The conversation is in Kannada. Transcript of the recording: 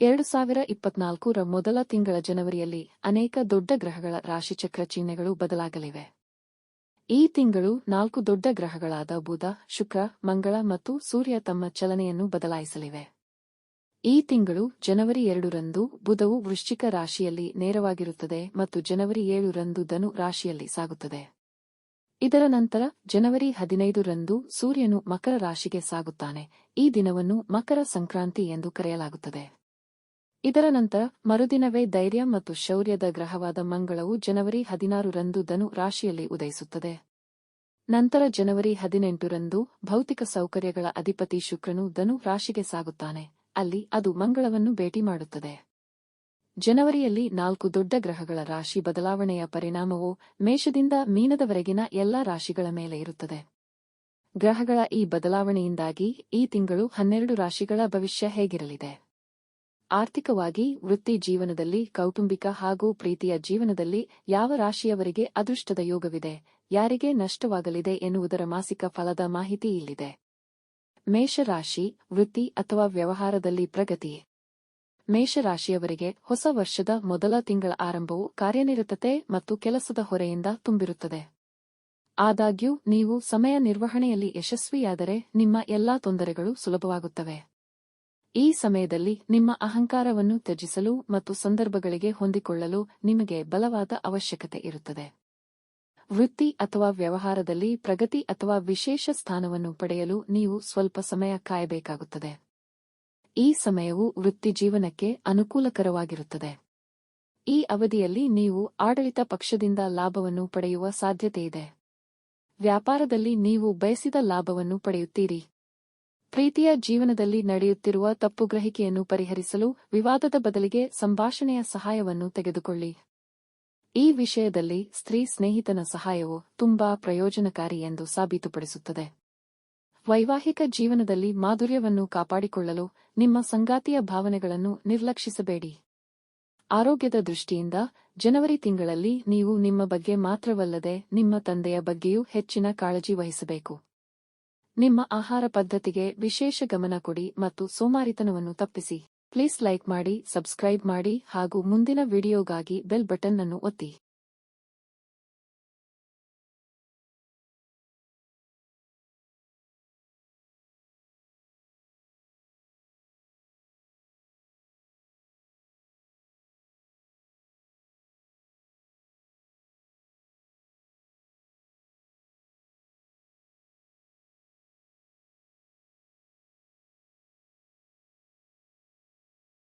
ಎರಡು ಸಾವಿರ ಇಪ್ಪತ್ನಾಲ್ಕರ ಮೊದಲ ತಿಂಗಳ ಜನವರಿಯಲ್ಲಿ ಅನೇಕ ದೊಡ್ಡ ಗ್ರಹಗಳ ರಾಶಿಚಕ್ರ ಚಿಹ್ನೆಗಳು ಬದಲಾಗಲಿವೆ. ಈ ತಿಂಗಳು ನಾಲ್ಕು ದೊಡ್ಡ ಗ್ರಹಗಳಾದ ಬುಧ, ಶುಕ್ರ, ಮಂಗಳ ಮತ್ತು ಸೂರ್ಯ ತಮ್ಮ ಚಲನೆಯನ್ನು ಬದಲಾಯಿಸಲಿವೆ. ಈ ತಿಂಗಳು ಜನವರಿ ಎರಡರಂದು ಬುಧವು ವೃಶ್ಚಿಕ ರಾಶಿಯಲ್ಲಿ ನೇರವಾಗಿರುತ್ತದೆ ಮತ್ತು ಜನವರಿ ಏಳರಂದು ಧನು ರಾಶಿಯಲ್ಲಿ ಸಾಗುತ್ತದೆ. ಇದರ ನಂತರ ಜನವರಿ ಹದಿನೈದರಂದು ಸೂರ್ಯನು ಮಕರ ರಾಶಿಗೆ ಸಾಗುತ್ತಾನೆ. ಈ ದಿನವನ್ನು ಮಕರ ಸಂಕ್ರಾಂತಿ ಎಂದು ಕರೆಯಲಾಗುತ್ತದೆ. ಇದರ ನಂತರ ಮರುದಿನವೇ ಧೈರ್ಯ ಮತ್ತು ಶೌರ್ಯದ ಗ್ರಹವಾದ ಮಂಗಳವು ಜನವರಿ ಹದಿನಾರರಂದು ಧನು ರಾಶಿಯಲ್ಲಿ ಉದಯಿಸುತ್ತದೆ. ನಂತರ ಜನವರಿ ಹದಿನೆಂಟರಂದು ಭೌತಿಕ ಸೌಕರ್ಯಗಳ ಅಧಿಪತಿ ಶುಕ್ರನು ಧನು ರಾಶಿಗೆ ಸಾಗುತ್ತಾನೆ. ಅಲ್ಲಿ ಅದು ಮಂಗಳವನ್ನು ಭೇಟಿ ಮಾಡುತ್ತದೆ. ಜನವರಿಯಲ್ಲಿ ನಾಲ್ಕು ದೊಡ್ಡ ಗ್ರಹಗಳ ರಾಶಿ ಬದಲಾವಣೆಯ ಪರಿಣಾಮವು ಮೇಷದಿಂದ ಮೀನದವರೆಗಿನ ಎಲ್ಲಾ ರಾಶಿಗಳ ಮೇಲೆ ಇರುತ್ತದೆ. ಗ್ರಹಗಳ ಈ ಬದಲಾವಣೆಯಿಂದಾಗಿ ಈ ತಿಂಗಳು ಹನ್ನೆರಡು ರಾಶಿಗಳ ಭವಿಷ್ಯ ಹೇಗಿರಲಿದೆ? ಆರ್ಥಿಕವಾಗಿ ವೃತ್ತಿ ಜೀವನದಲ್ಲಿ, ಕೌಟುಂಬಿಕ ಹಾಗೂ ಪ್ರೀತಿಯ ಜೀವನದಲ್ಲಿ ಯಾವ ರಾಶಿಯವರಿಗೆ ಅದೃಷ್ಟದ ಯೋಗವಿದೆ, ಯಾರಿಗೆ ನಷ್ಟವಾಗಲಿದೆ ಎನ್ನುವುದರ ಮಾಸಿಕ ಫಲದ ಮಾಹಿತಿ ಇಲ್ಲಿದೆ. ಮೇಷರಾಶಿ, ವೃತ್ತಿ ಅಥವಾ ವ್ಯವಹಾರದಲ್ಲಿ ಪ್ರಗತಿ. ಮೇಷರಾಶಿಯವರಿಗೆ ಹೊಸ ವರ್ಷದ ಮೊದಲ ತಿಂಗಳ ಆರಂಭವು ಕಾರ್ಯನಿರತತೆ ಮತ್ತು ಕೆಲಸದ ಹೊರೆಯಿಂದ ತುಂಬಿರುತ್ತದೆ. ಆದಾಗ್ಯೂ, ನೀವು ಸಮಯ ನಿರ್ವಹಣೆಯಲ್ಲಿ ಯಶಸ್ವಿಯಾದರೆ ನಿಮ್ಮ ಎಲ್ಲಾ ತೊಂದರೆಗಳು ಸುಲಭವಾಗುತ್ತವೆ. ಈ ಸಮಯದಲ್ಲಿ ನಿಮ್ಮ ಅಹಂಕಾರವನ್ನು ತ್ಯಜಿಸಲು ಮತ್ತು ಸಂದರ್ಭಗಳಿಗೆ ಹೊಂದಿಕೊಳ್ಳಲು ನಿಮಗೆ ಬಲವಾದ ಅವಶ್ಯಕತೆ ಇರುತ್ತದೆ. ವೃತ್ತಿ ಅಥವಾ ವ್ಯವಹಾರದಲ್ಲಿ ಪ್ರಗತಿ ಅಥವಾ ವಿಶೇಷ ಸ್ಥಾನವನ್ನು ಪಡೆಯಲು ನೀವು ಸ್ವಲ್ಪ ಸಮಯ ಕಾಯಬೇಕಾಗುತ್ತದೆ. ಈ ಸಮಯವು ವೃತ್ತಿ ಜೀವನಕ್ಕೆ ಅನುಕೂಲಕರವಾಗಿರುತ್ತದೆ. ಈ ಅವಧಿಯಲ್ಲಿ ನೀವು ಆಡಳಿತ ಪಕ್ಷದಿಂದ ಲಾಭವನ್ನು ಪಡೆಯುವ ಸಾಧ್ಯತೆಯಿದೆ. ವ್ಯಾಪಾರದಲ್ಲಿ ನೀವು ಬಯಸಿದ ಲಾಭವನ್ನು ಪಡೆಯುತ್ತೀರಿ. ಪ್ರೀತಿಯ ಜೀವನದಲ್ಲಿ ನಡೆಯುತ್ತಿರುವ ತಪ್ಪುಗ್ರಹಿಕೆಯನ್ನು ಪರಿಹರಿಸಲು ವಿವಾದದ ಬದಲಿಗೆ ಸಂಭಾಷಣೆಯ ಸಹಾಯವನ್ನು ತೆಗೆದುಕೊಳ್ಳಿ. ಈ ವಿಷಯದಲ್ಲಿ ಸ್ತ್ರೀ ಸ್ನೇಹಿತನ ಸಹಾಯವು ತುಂಬಾ ಪ್ರಯೋಜನಕಾರಿ ಎಂದು ಸಾಬೀತುಪಡಿಸುತ್ತದೆ. ವೈವಾಹಿಕ ಜೀವನದಲ್ಲಿ ಮಾಧುರ್ಯವನ್ನು ಕಾಪಾಡಿಕೊಳ್ಳಲು ನಿಮ್ಮ ಸಂಗಾತಿಯ ಭಾವನೆಗಳನ್ನು ನಿರ್ಲಕ್ಷಿಸಬೇಡಿ. ಆರೋಗ್ಯದ ದೃಷ್ಟಿಯಿಂದ ಜನವರಿ ತಿಂಗಳಲ್ಲಿ ನೀವು ನಿಮ್ಮ ಬಗ್ಗೆ ಮಾತ್ರವಲ್ಲದೆ ನಿಮ್ಮ ತಂದೆಯ ಬಗ್ಗೆಯೂ ಹೆಚ್ಚಿನ ಕಾಳಜಿ ವಹಿಸಬೇಕು. ನಿಮ್ಮ ಆಹಾರ ಪದ್ಧತಿಗೆ ವಿಶೇಷ ಗಮನ ಕೊಡಿ ಮತ್ತು ಸೋಮಾರಿತನವನ್ನು ತಪ್ಪಿಸಿ. ಪ್ಲೀಸ್ ಲೈಕ್ ಮಾಡಿ, ಸಬ್ಸ್ಕ್ರೈಬ್ ಮಾಡಿ ಹಾಗೂ ಮುಂದಿನ ವಿಡಿಯೋಗಾಗಿ ಬೆಲ್ ಬಟನ್ ಅನ್ನು ಒತ್ತಿ.